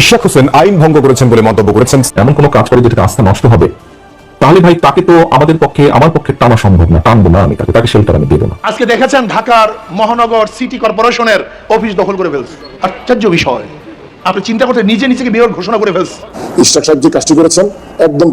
ইশাক হোসেন আইন ভঙ্গ করেছেন বলে মন্তব্য করেছেন। এমন কোনো কাজ করে যেটাতে আস্থা নষ্ট হবে? তাহলে ভাই তাকে তো আমাদের পক্ষে আমার পক্ষে টানা সম্ভব না টানবো না আমি তাকে তাকে শেল্টার আমি দেবো না। আজকে দেখেছেন ঢাকার মহানগর সিটি কর্পোরেশনের অফিস দখল করে ফেলছে। আশ্চর্য বিষয়। আপনি চিন্তা করতে নিজে নিজেকে মেয়র ঘোষণা করে ফেলছে। ইশরাক সাহেব যে কাজটি করেছেন একদম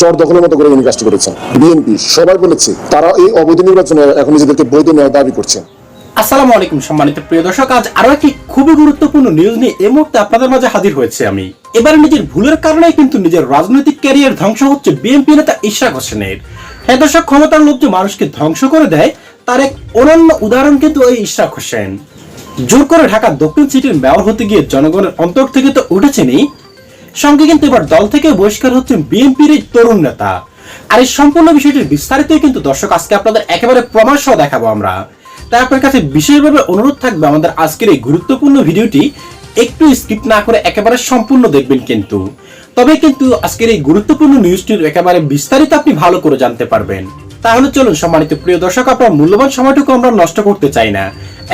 চর দখলের মতো করে উনি কাজটি করেছেন। বিএনপি সবাই বলেছে তারা এই অবৈধ নির্বাচনে এখন নিজেদেরকে বৈধ নেওয়ার দাবি করছেন। আসসালামু আলাইকুম সম্মানিত প্রিয় দর্শক, আজ আরও একটি খুবই গুরুত্বপূর্ণ নিউজ নিয়ে এই মুহূর্তে আপনাদের মাঝে হাজির হয়েছে আমি। এবারে নিজের ভুলের কারণে কিন্তু নিজের রাজনৈতিক ক্যারিয়ার ধ্বংস হচ্ছে বিএনপি নেতা ইশরাক হোসেনের। হ্যাঁ দর্শক, ক্ষমতার লোভ যে মানুষকে ধ্বংস করে দেয়, তার এক অনন্য উদাহরণ কিন্তু এই ইশরাক হোসেন। জোর করে ঢাকা দক্ষিণ সিটির মেয়র হতে গিয়ে জনগণের অন্তর থেকে তো উঠেছেনই। সঙ্গে কিন্তু এবার দল থেকে বহিষ্কার হচ্ছেন বিএনপির এই তরুণ নেতা। আর এই সম্পূর্ণ বিষয়টির বিস্তারিত কিন্তু দর্শক, আজকে আপনাদের একেবারে প্রমাণ সহ দেখাবো আমরা। তাই আপনার কাছে বিশেষভাবে অনুরোধ থাকবে আমাদের আজকের এই গুরুত্বপূর্ণ ভিডিওটি একটু স্কিপ না করে একেবারে সম্পূর্ণ দেখবেন কিন্তু। তবে কিন্তু আজকের এই গুরুত্বপূর্ণ নিউজটির একেবারে বিস্তারিত আপনি ভালো করে জানতে পারবেন। তাহলে চলুন, সম্মানিত প্রিয় দর্শক, আপনার মূল্যবান সময়টুকু আমরা নষ্ট করতে চাই না।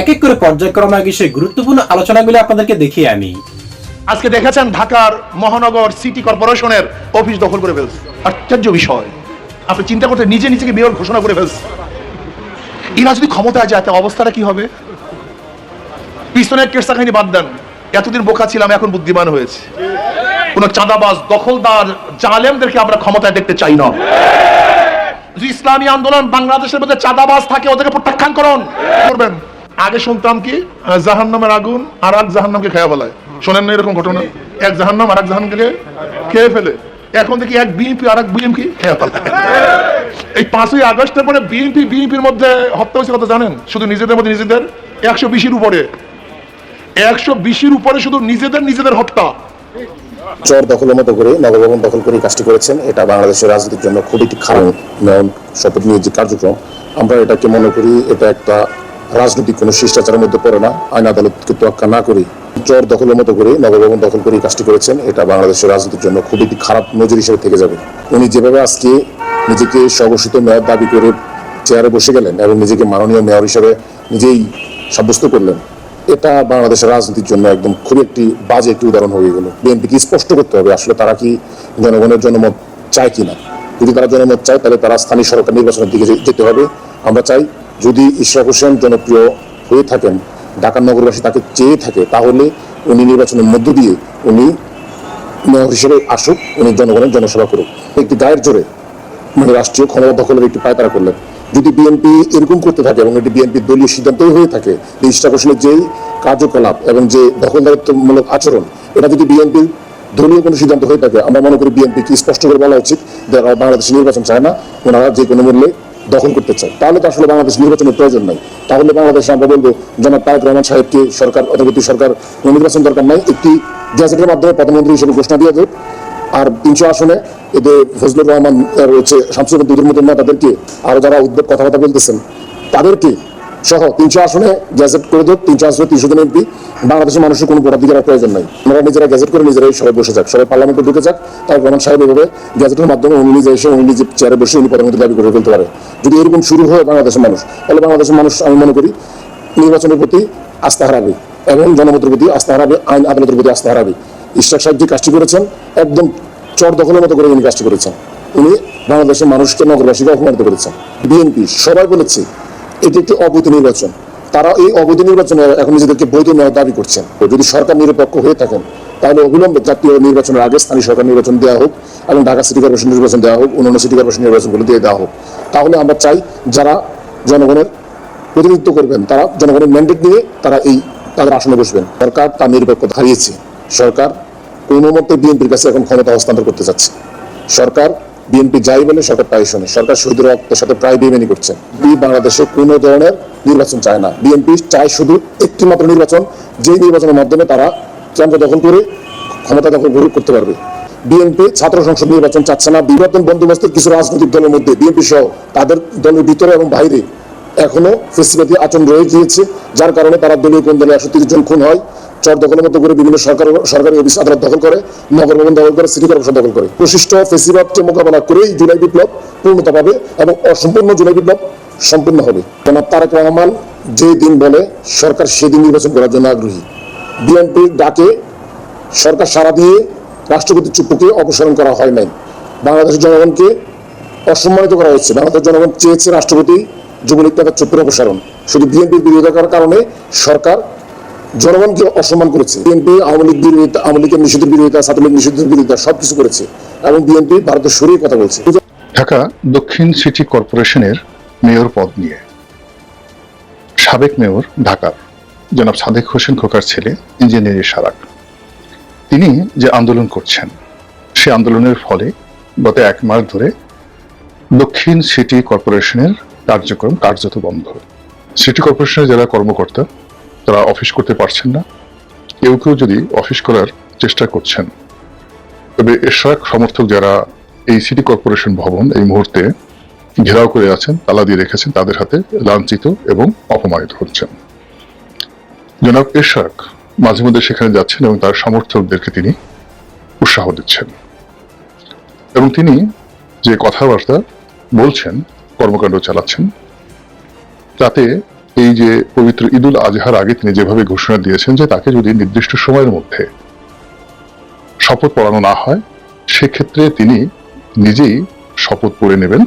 এক এক করে পর্যায়ক্রমে আগে সেই গুরুত্বপূর্ণ আলোচনাগুলো আপনাদেরকে দেখিয়ে আনি। আজকে দেখেছেন ঢাকার মহানগর সিটি কর্পোরেশনের অফিস দখল করে ফেলছে। আশ্চর্য বিষয়। আপনি চিন্তা করতে নিজে নিজেকে মেয়র ঘোষণা করে ফেলছে এরা যদি ক্ষমতায় যায় তা অবস্থাটা কি হবে? পিছনের কেসা কাহিনী বাদ দেন। এতদিন বোকা ছিলাম, এখন বুদ্ধিমান হয়েছে। কোন চাঁদাবাজ, দখলদার, জালেমদেরকে আমরা ক্ষমতায় দেখতে চাই না। ইসলামী আন্দোলন বাংলাদেশের মধ্যে চাঁদাবাজ থাকে, ওদেরকে প্রত্যাখ্যান করুন। করবেন। আগে শুনতাম কি জাহান নামের আগুন আর এক জাহান নামকে খেয়া ফেলায়। শোনেন না এরকম ঘটনা? এক জাহান নাম আর এক জাহানকে খেয়ে ফেলে। এখন দেখি এক বিএনপি আর এক ফেলায় এই পাঁচই আগস্টের পরে বিএনপি বিএনপির মধ্যে হত্যা হয়েছে কথা জানেন? শুধু নিজেদের মধ্যে নিজেদের? একশো বিশের উপরে। একশো বিশের উপরে শুধু নিজেদের নিজেদের হত্যা। চর দখলের মতো করে, নগরভবন দখল করে কাজটি করেছেন। এটা বাংলাদেশের রাজনীতির জন্য খুবই খারাপ শপথ নিয়ে যে কার্যক্রম। আমরা এটাকে মনে করি, এটা একটা রাজনৈতিক কোনো শিষ্টাচারের মধ্যে পড়ে না। আইন আদালতকে তোয়াক্কা না করি চর দখলের মতো করে নগরভবন দখল করে কাজটি করেছেন, এটা বাংলাদেশের রাজনীতির জন্য খুব একটি খারাপ নজর হিসেবে থেকে যাবে। উনি যেভাবে আজকে নিজেকে স্বঘোষিত মেয়র দাবি করে চেয়ারে বসে গেলেন এবং নিজেকে মাননীয় মেয়র হিসেবে নিজেই সাব্যস্ত করলেন, এটা বাংলাদেশের রাজনীতির জন্য একদম খুব একটি বাজে একটি উদাহরণ হয়ে গেল। বিএনপিকে স্পষ্ট করতে হবে, আসলে তারা কি জনগণের জনমত চায় কিনা? যদি তারা জনমত চায়, তাহলে তারা স্থানীয় সরকার নির্বাচনের দিকে যেতে হবে। আমরা চাই যদি ইশরাক হোসেন জনপ্রিয় হয়ে থাকেন ঢাকার নগরবাসী তাকে চেয়ে থাকে, তাহলে উনি নির্বাচনের মধ্য দিয়ে উনি মেয়র হিসেবে আসুক, উনি জনগণের জনসেবা করুক। একটি গায়ের জোরে মানে রাষ্ট্রীয় ক্ষমতা দখলের একটি পায়তারা করলেন। যদি বিএনপি এরকম করতে থাকে এবং এটি বিএনপির দলীয় সিদ্ধান্তই হয়ে থাকে ইস্টাক হোসেনের যেই কার্যকলাপ এবং যে দখলদারিত্বমূলক আচরণ, এটা যদি বিএনপির দলীয় কোনো সিদ্ধান্ত হয়ে থাকে, আমরা মনে করি বিএনপিকে স্পষ্ট করে বলা উচিত যে ওরা বাংলাদেশ নির্বাচন চায় না, ওনারা যে কোনো মূল্যে দখল করতে চায়। তাহলে তো আসলে বাংলাদেশ নির্বাচনের প্রয়োজন নাই। তাহলে বাংলাদেশে আমরা বলব যেন তারেক রহমান সাহেবকে সরকার অন্তর্বর্তী সরকার নির্বাচন দরকার নাই। একটি গ্যাজেটের মাধ্যমে প্রধানমন্ত্রী হিসেবে ঘোষণা দিয়ে দেব। আর তিনশো আসনে এদের ফজলুর রহমান রয়েছে শামসুর দুধের মতো তাদেরকে আরও যারা উদ্যোগ কথাবার্তা বলতেছেন, তাদেরকে সহ তিনশো আসনে গ্যাজেট করে দেব, তিনশো আসনে তিনশো জন এমপি বাংলাদেশের মানুষের কোনো ভোটাধিকার প্রয়োজন নাই। ওনারা নিজেরা গ্যাজেট করে নিজেরাই সবাই বসে যাক। সবাই পার্লামেন্টে ঢুকে যাক। তার রহমান সাহেব এভাবে গ্যাজেটের মাধ্যমে উনি নিজে এসে উনি নিজে চেয়ারে বসে উনি প্রধানমন্ত্রী দাবি করে ফেলতে পারে। যদি এরকম শুরু হয় বাংলাদেশের মানুষ, তাহলে বাংলাদেশের মানুষ আমি মনে করি নির্বাচনের প্রতি আস্থা হারাবে এবং জনমতের প্রতি আস্থা হারাবে, আইন আদালতের প্রতি আস্থা হারাবে। ইশরাক সাহেব যে কাজটি করেছেন, একদম চর দখলের মতো করে উনি কাজটি করেছেন। উনি বাংলাদেশের মানুষকে নগরবাসীকে অপমানিত করেছেন। বিএনপি, সবাই বলেছে এটি একটি অবৈধ নির্বাচন। তারা এই অবৈধ নির্বাচনে এখন নিজেদেরকে বৈধ নেওয়ার দাবি করছেন। যদি সরকার নিরপেক্ষ হয়ে থাকেন, তাহলে অবিলম্বে জাতীয় নির্বাচনের আগে স্থানীয় সরকার নির্বাচন দেওয়া হোক এবং ঢাকা সিটি কর্পোরেশন নির্বাচন দেওয়া হোক, অন্যান্য সিটি কর্পোরেশন নির্বাচনগুলো দিয়ে দেওয়া হোক। তাহলে আমরা চাই যারা জনগণের প্রতিনিধিত্ব করবেন, তারা জনগণের ম্যান্ডেট নিয়ে তারা এই তাদের আসনে বসবেন। সরকার তার নিরপেক্ষতা হারিয়েছে। সরকার কোনো মতে বিএনপির কাছে এখন ক্ষমতা হস্তান্তর করতে চাচ্ছে সরকার বিএনপি যাই বলে, সরকার তাই শোনে। সরকার শহীদের রক্তের সাথে প্রায় বেমেনি করছে। বি বাংলাদেশে কোনো ধরনের নির্বাচন চায় না। বিএনপি চায় শুধু একটি মাত্র নির্বাচন, যেই নির্বাচনের মাধ্যমে তারা কেন্দ্র দখল করে ক্ষমতা দখল করে- করতে পারবে। বিএনপি ছাত্র সংসদ নির্বাচন চাচ্ছে না। বিবর্তন বন্দোবস্তের কিছু রাজনৈতিক দলের মধ্যে, বিএনপি সহ তাদের দলের ভিতরে এবং বাইরে এখনও ফেসিবাদী আচরণ রয়ে গিয়েছে, যার কারণে তারা দলীয় কোন দলে একশো জন খুন হয়। চর দখলের মতো করে বিভিন্ন সরকার সরকারি অফিস আদালত দখল করে, নগর ভবন দখল করে, সিটি কর্পোরেশন দখল করে। প্রশিষ্ট ফেসিবাদকে মোকাবেলা করেই জুলাই বিপ্লব পূর্ণতা পাবে এবং অসম্পূর্ণ জুলাই বিপ্লব সম্পূর্ণ হবে। জনাব তারেক রহমান যে দিন বলে, সরকার সেদিন নির্বাচন করার জন্য আগ্রহী। বিএনপির ডাকে, সরকার সারা দিয়ে রাষ্ট্রপতি চুপ্পুকে অপসারণ করা হয় নাই। বাংলাদেশের জনগণকে অসম্মানিত করা হচ্ছে। বাংলাদেশের জনগণ চেয়েছে রাষ্ট্রপতি যুবলীগ নেতা চুপ্পুর অপসারণ। শুধু বিএনপির বিরোধিতা করার কারণে সরকার জনগণকে অসম্মান করেছে। বিএনপি আওয়ামী লীগ বিরোধিতা আওয়ামী লীগের নিষিদ্ধের বিরোধিতা, ছাত্রলীগ নিষিদ্ধের বিরোধিতা, সবকিছু করেছে। এবং বিএনপি ভারতের সরিয়ে কথা বলছে। ঢাকা দক্ষিণ সিটি কর্পোরেশনের মেয়র পদ নিয়ে। সাবেক মেয়র ঢাকার। জনাব সাদেক হোসেন খোকার ছেলে, ইঞ্জিনিয়ার সারাক। তিনি যে আন্দোলন করছেন, সে আন্দোলনের ফলে গত এক মাস ধরে দক্ষিণ সিটি কর্পোরেশনের কার্যক্রম কার্যত বন্ধ। সিটি কর্পোরেশনের যারা কর্মকর্তা তারা অফিস করতে পারছেন না। কেউ কেউ যদি অফিস করার চেষ্টা করছেন। তবে এশরাক সমর্থক যারা এই সিটি কর্পোরেশন ভবন এই মুহূর্তে ঘেরাও করে আছেন, তালা দিয়ে রেখেছেন, তাদের হাতে লাঞ্ছিত এবং অপমানিত হচ্ছেন। জনাব এশরাক মাঝে মধ্যে সেখানে যাচ্ছেন এবং তার সমর্থকদেরকে তিনি উৎসাহ দিচ্ছেন। এবং তিনি যে কথাবার্তা বলছেন, কর্মকাণ্ড চালাচ্ছেন, তাতে এই যে পবিত্র ঈদুল আজহার আগে তিনি যেভাবে ঘোষণা দিয়েছেন যে তাকে যদি নির্দিষ্ট সময়ের মধ্যে শপথ পড়ানো না হয়, সেক্ষেত্রে তিনি নিজেই শপথ পড়ে নেবেন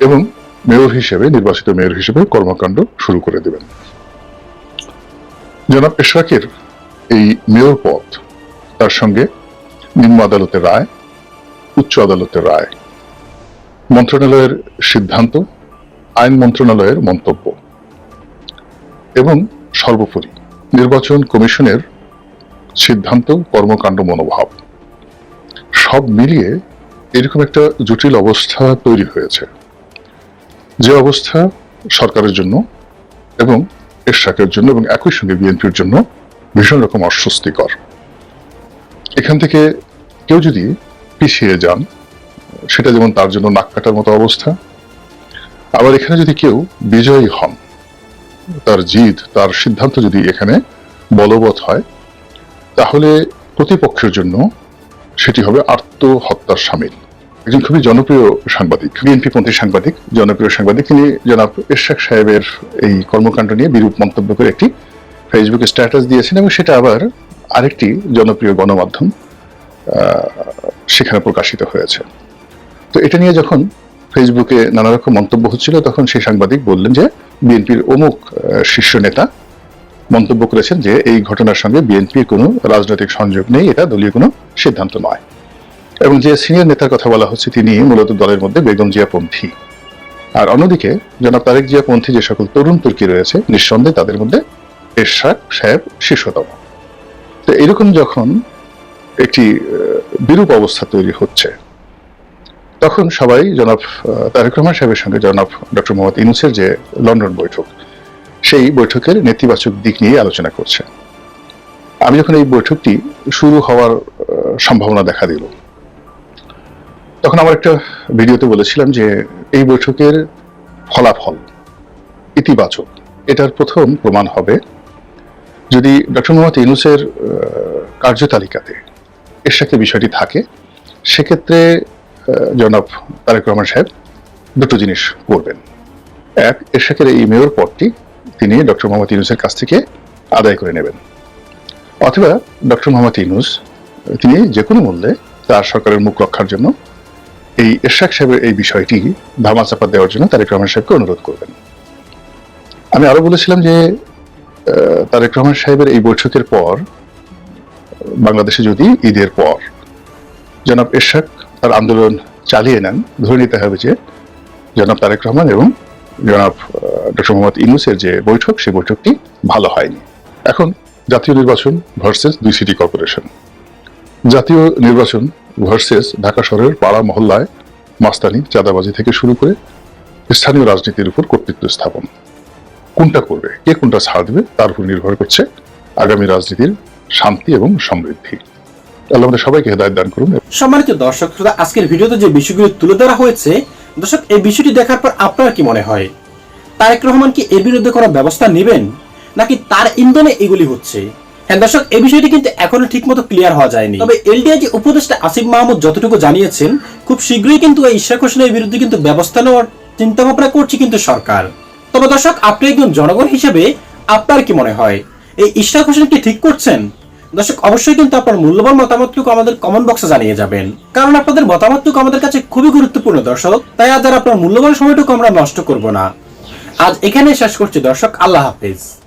এবং মেয়র হিসেবে, নির্বাচিত মেয়র হিসেবে কর্মকাণ্ড শুরু করে দেবেন। জনাব এশরাকের এই মেয়র পদ, তার সঙ্গে নিম্ন আদালতের রায়, উচ্চ আদালতের রায়, মন্ত্রণালয়ের সিদ্ধান্ত, আইন মন্ত্রণালয়ের মন্তব্য। এবং সর্বোপরি নির্বাচন কমিশনের সিদ্ধান্ত, কর্মকাণ্ড, মনোভাব সব মিলিয়ে এরকম একটা জটিল অবস্থা তৈরি হয়েছে। যে অবস্থা সরকারের জন্য এবং এরশাকের জন্য এবং একই সঙ্গে বিএনপির জন্য ভীষণ রকম অস্বস্তিকর। এখান থেকে কেউ যদি পিছিয়ে যান, সেটা যেমন তার জন্য নাক কাটার মতো অবস্থা, আবার এখানে যদি কেউ বিজয়ী হন তার জিদ, তার সিদ্ধান্ত যদি এখানে বলবৎ হয়, তাহলে প্রতিপক্ষের জন্য সেটি হবে আত্মহত্যার সামিল। একজন খুবই জনপ্রিয় সাংবাদিক, বিএনপি পন্থী সাংবাদিক, জনপ্রিয় সাংবাদিক, তিনি জনাব এরশাক সাহেবের এই কর্মকাণ্ড নিয়ে বিরূপ মন্তব্য করে একটি ফেসবুকে স্ট্যাটাস দিয়েছেন এবং সেটা আবার আরেকটি জনপ্রিয় গণমাধ্যম সেখানে প্রকাশিত হয়েছে। তো এটা নিয়ে যখন ফেসবুকে নানা রকম মন্তব্য হচ্ছিল, তখন সেই সাংবাদিক বললেন যে বিএনপির অমুক শীর্ষ নেতা মন্তব্য করেছেন যে এই ঘটনার সঙ্গে বিএনপির কোনো রাজনৈতিক সংযোগ নেই, এটা দলীয় কোনো সিদ্ধান্ত নয়। এবং যে সিনিয়র নেতার কথা বলা হচ্ছে, তিনি মূলত দলের মধ্যে বেগম জিয়া পন্থী আর অন্যদিকে, জনাব তারেক জিয়া পন্থী যে সকল তরুণ তুর্কি রয়েছে, নিঃসন্দেহে তাদের মধ্যে এরশাক সাহেব শীর্ষতম। তো এরকম যখন একটি বিরূপ অবস্থা তৈরি হচ্ছে তখন সবাই জনাব তারেক রহমান সাহেবের সঙ্গে জনাব ডক্টর মোহাম্মদ ইনুসের যে লন্ডন বৈঠক সেই বৈঠকের নেতিবাচক দিক নিয়ে আলোচনা করছে। আমি যখন এই বৈঠকটি শুরু হওয়ার সম্ভাবনা দেখা দিল তখন আমার একটা ভিডিওতে বলেছিলাম যে এই বৈঠকের ফলাফল ইতিবাচক। এটার প্রথম প্রমাণ হবে যদি ডক্টর মোহাম্মদ ইউনুসের আহ, কার্যতালিকাতে এর সাথে বিষয়টি থাকে সেক্ষেত্রে জনাব তারেক রহমান সাহেব, দুটো জিনিস করবেন। এক এরশাকের এই মেয়র পদটি তিনি ডক্টর মোহাম্মদ ইউনুসের কাছ থেকে আদায় করে নেবেন। অথবা ডক্টর মোহাম্মদ ইউনুস, তিনি যে কোনো মূল্যে তার সরকারের মুখ রক্ষার জন্য এই এরশাক সাহেবের এই বিষয়টি ধামা ধামাচাপা দেওয়ার জন্য তারেক রহমান সাহেবকে অনুরোধ করবেন। আমি আরও বলেছিলাম যে তারেক রহমান সাহেবের এই বৈঠকের পর, বাংলাদেশে যদি ঈদের পর জনাব এরশাক তার আন্দোলন চালিয়ে নেন। ধরে নিতে হবে যে জনাব তারেক রহমান এবং জনাব ডক্টর মোহাম্মদ ইউনুসের যে বৈঠক সেই বৈঠকটি ভালো হয়নি। এখন জাতীয় নির্বাচন ভার্সেস দুই সিটি কর্পোরেশন। জাতীয় নির্বাচন ভার্সেস ঢাকা শহরের পাড়া মহল্লায় মাস্তানি, চাঁদাবাজি থেকে শুরু করে স্থানীয় রাজনীতির উপর কর্তৃত্ব স্থাপন। কোনটা করবে, কে কোনটা ছাড় দেবে, তার উপর নির্ভর করছে আগামী রাজনীতির শান্তি এবং সমৃদ্ধি। আল্লাহ আমাদের সবাইকে হেদায়ত দান করুন। সম্মানিত দর্শক, শ্রোতা, আজকের ভিডিওতে যে তুলে ধরা হয়েছে, দর্শক, এই বিষয়টি দেখার পর আপনার কি মনে হয়? তারেক রহমান কি এর বিরুদ্ধে কোনো ব্যবস্থা নেবেন, নাকি তার ইন্ধনে এগুলি হচ্ছে? হ্যাঁ দর্শক, এই বিষয়টি কিন্তু এখনও ক্লিয়ার হওয়া যায়নি। তবে এলডিআই যে উপদেষ্টা আসিফ মাহমুদ যতটুকু জানিয়েছেন, খুব শীঘ্রই কিন্তু এই ইশাক হোসেনের বিরুদ্ধে কিন্তু ব্যবস্থা নেওয়ার চিন্তা ভাবনা করছে কিন্তু সরকার। তবে দর্শক, আপনি একজন জনগণ হিসেবে আপনার কি মনে হয়? এই ইশরাক হোসেন কি ঠিক করছেন? দর্শক, অবশ্যই কিন্তু আপনার মূল্যবান মতামতটুকু আমাদের কমেন্ট বক্সে জানিয়ে যাবেন। কারণ আপনাদের মতামতটুকু আমাদের কাছে খুবই গুরুত্বপূর্ণ, দর্শক। তাই আজ আর আপনার মূল্যবান সময়টুকু আমরা নষ্ট করব না। আজ এখানে শেষ করছি, দর্শক। আল্লাহ হাফিজ।